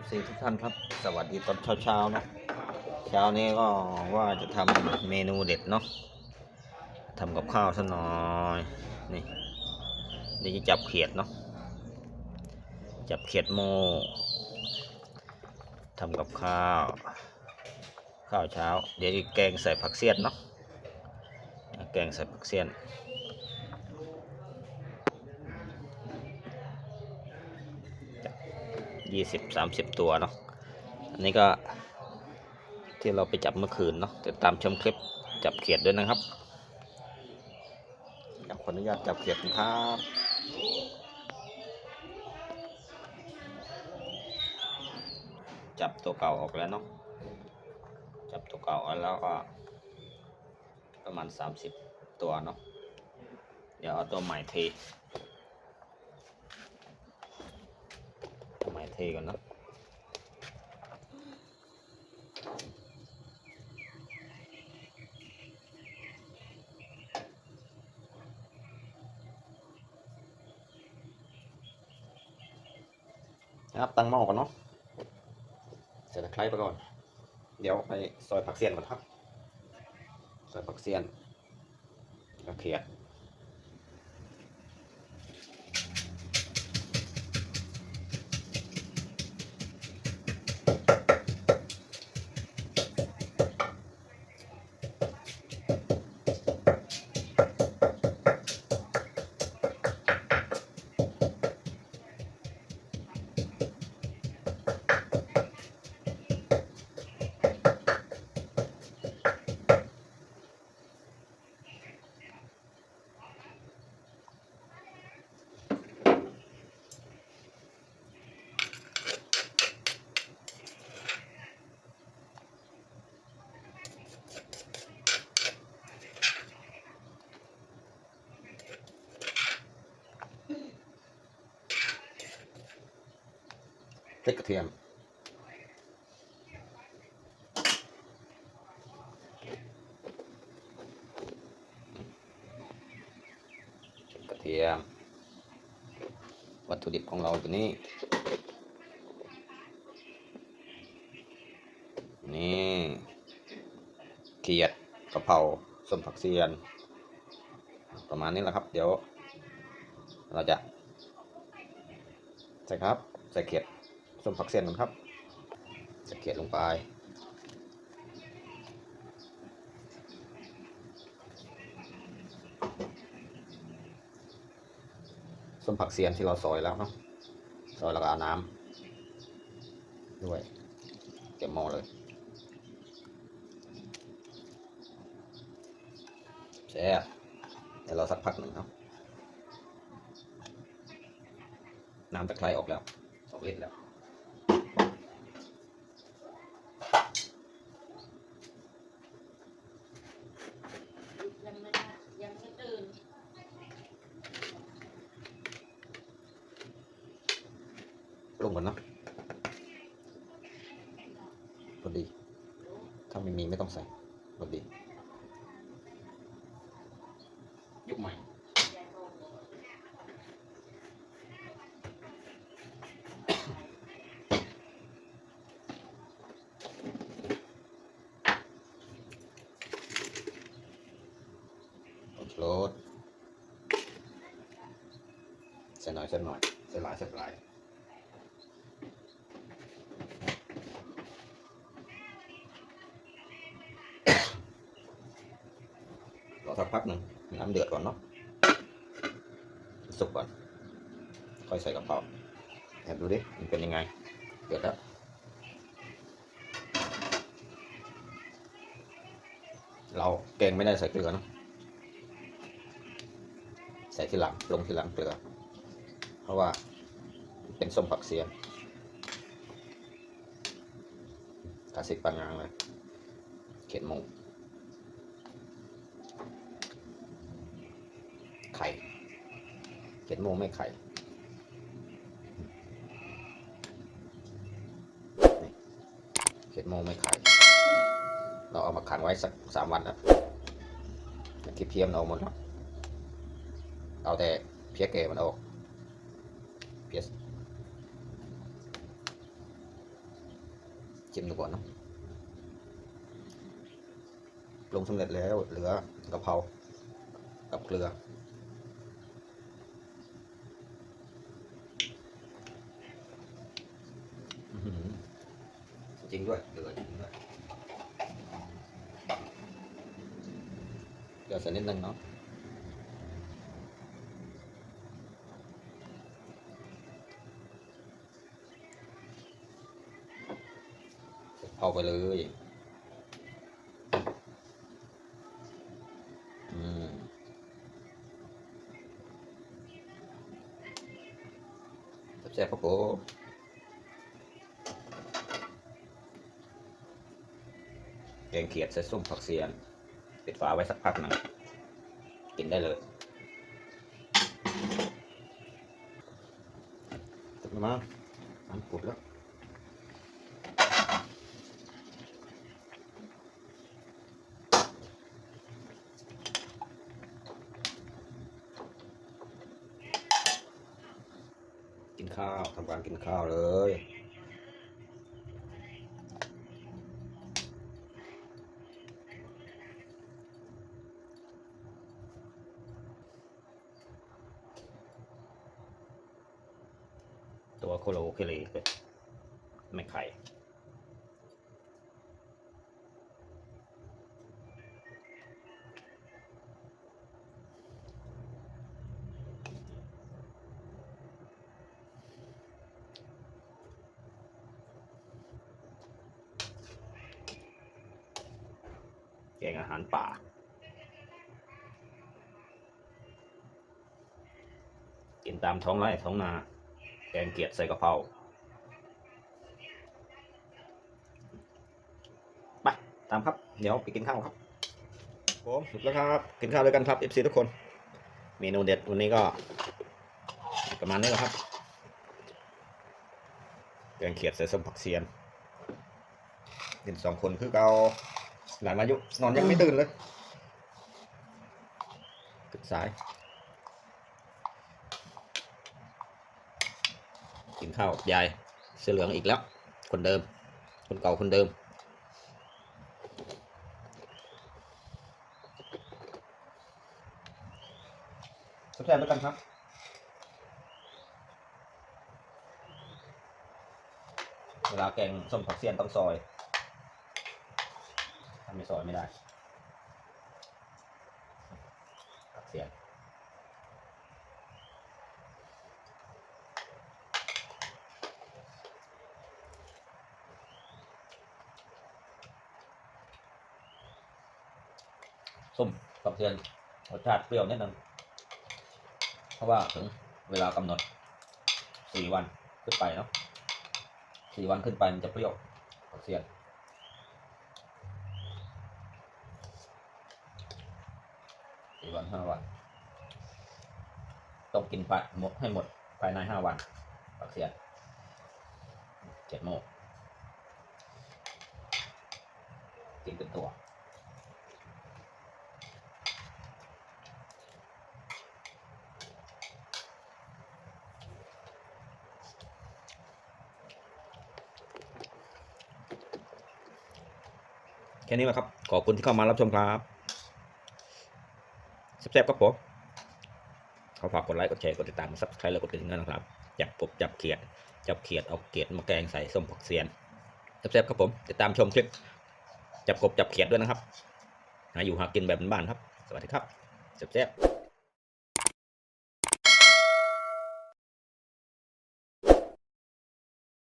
FC ทุกท่านครับ สวัสดีตอนเช้าๆนะ เช้านี้ก็ว่าจะทำเมนูเด็ดเนาะทำกับข้าวซะหน่อย นี่เดี๋ยวจะจับเขียดเนาะ จับเขียดโมทำกับข้าว ข้าวเช้า เดี๋ยวจะแกงใส่ผักเสี้ยนเนาะ แกงใส่ผักเสี้ยน ยี่สิบสามสิบตัวเนาะอันนี้ก็ที่เราไปจับเมื่อคืนเนาะติดตามชมคลิปจับเขียดด้วยนะครับอยากขออนุญาตจับเขียดครับจับตัวเก่าออกแล้วเนาะจับตัวเก่าออกแล้วก็ประมาณสามสิบตัวเนาะเดี๋ยวเอาตัวใหม่เท ไม้เท ก่อนเนะนะครับตั้งหม้อก่อนเนาะใส่ตะไคร้ไปก่อน เดี๋ยวไปซอยผักเสี้ยนก่อนครับ ซอยผักเสี้ยนกระเขียด พริกกระเทียมกระเทียม วัตถุดิบของเราตัวนี้ นี่เขียดกะเพราส้มผักเสียน ประมาณนี้แหละครับ เดี๋ยว เราจะ ใส่ครับ ใส่เขียด ส้มผักเสียนกันครับส่เขียดลงไป ส้มผักเสียนที่เราซอยแล้วเนาะซอยแล้วก็เอาน้ำด้วยเก็บหม้อเลยแช่เดี๋ยวเราสักพักหนึ่งครับ น้ำตะไคร้ออกแล้วสองลิตรแล้ว ยังไม่ได้ยังไม่ตื่น ลง ก่อนเนาะพอดี ถ้าไม่มีไม่ต้องใส่พอดียุบใหม่โรสใส่หน่อยใส่หน่อยใส่หลายใส่หลาย พักหนึ่งน้ำเดือดก่อนเนาะสุกก่อน ค่อยใส่กระเพราแอบดูดิ มันเป็นยังไง เดือดแล้วเราแกงไม่ได้ใส่เกลือเนอะใส่ทีหลังลงทีหลังเกลือ เพราะว่าเป็นส้มผักเสียนกาสิกปานงางเลย เขียนหมู ไข่เขียนโมงไม่ไข่เขียนโมงไม่ไข่ เราเอามาขังไว้สักสามวันแล้วคลิปเทียมเราเอาหมดแล้วเอาแต่เพี้ยแก่มันออกเพี้ยชิมดูก่อนนะปรุงสำเร็จแล้วเหลือกะเพรากับเกลือ อื้อหือ จริงด้วยเกลือจริงด้วยเกลือใส่นิดนึงเนาะเอาไปเลยอืมแซ่บๆครับผม แกงเขียดใส่ส้มผักเสียนปิดฝาไว้สักพักหนึ่งกินได้เลยตึกมาน้ำปุดแล้วกินข้าวทำการกินข้าวเลย ตัวโคโลเคเลเลยไม่ไข่แกงอาหารป่า กินตามท้องไร่ท้องนา แกงเกียดใส่กะเพราไปตามครับ เดี๋ยวไปกินข้าวครับผมหยุดแล้วครับ กินข้าวด้วยกันครับ FC ทุกคน เมนูเด็ดวันนี้ก็ ประมาณนี้แหละครับแกงเขียดใส่สมผักเสียนกินสองคนคือเอาหลานอายุนอนยังไม่ตื่นเลยตื่นสาย กินข้าวกับยายเสื้อเหลืองอีกแล้ว คนเดิม คนเก่าคนเดิม สนใจแล้วกันครับเวลาแกงส้มผักเสี้ยนต้องซอย ถ้าไม่ซอยไม่ได้ ผักเสี้ยน ส้มผักเสี้ยนรสชาติเปรี้ยวนิดนึงเพราะว่าถึงเวลากำหนดสี่วันขึ้นไปเนาะสี่วันขึ้นไปมันจะเปรี้ยวผักเสียนสี่วันห้าวันต้องกินไปหมดให้หมดภายในห้าวันผักเสียนเจ็ดโมงกินเป็นตัว แค่นี้แหละครับ ขอบคุณที่เข้ามารับชมครับแซ่บๆครับผมขอฝากกดไลค์กดแชร์กดติดตามซับสไครต์และกดกระดิ่งด้วยนะครับจับกบจับเขียด จับเขียดเอาเขียดมาแกงใส่ส้มผักเสียนแซ่บๆครับผม ติดตามชมคลิป จับกบจับเขียดด้วยนะครับหาอยู่หากินแบบบ้านๆครับ สวัสดีครับแซ่บๆ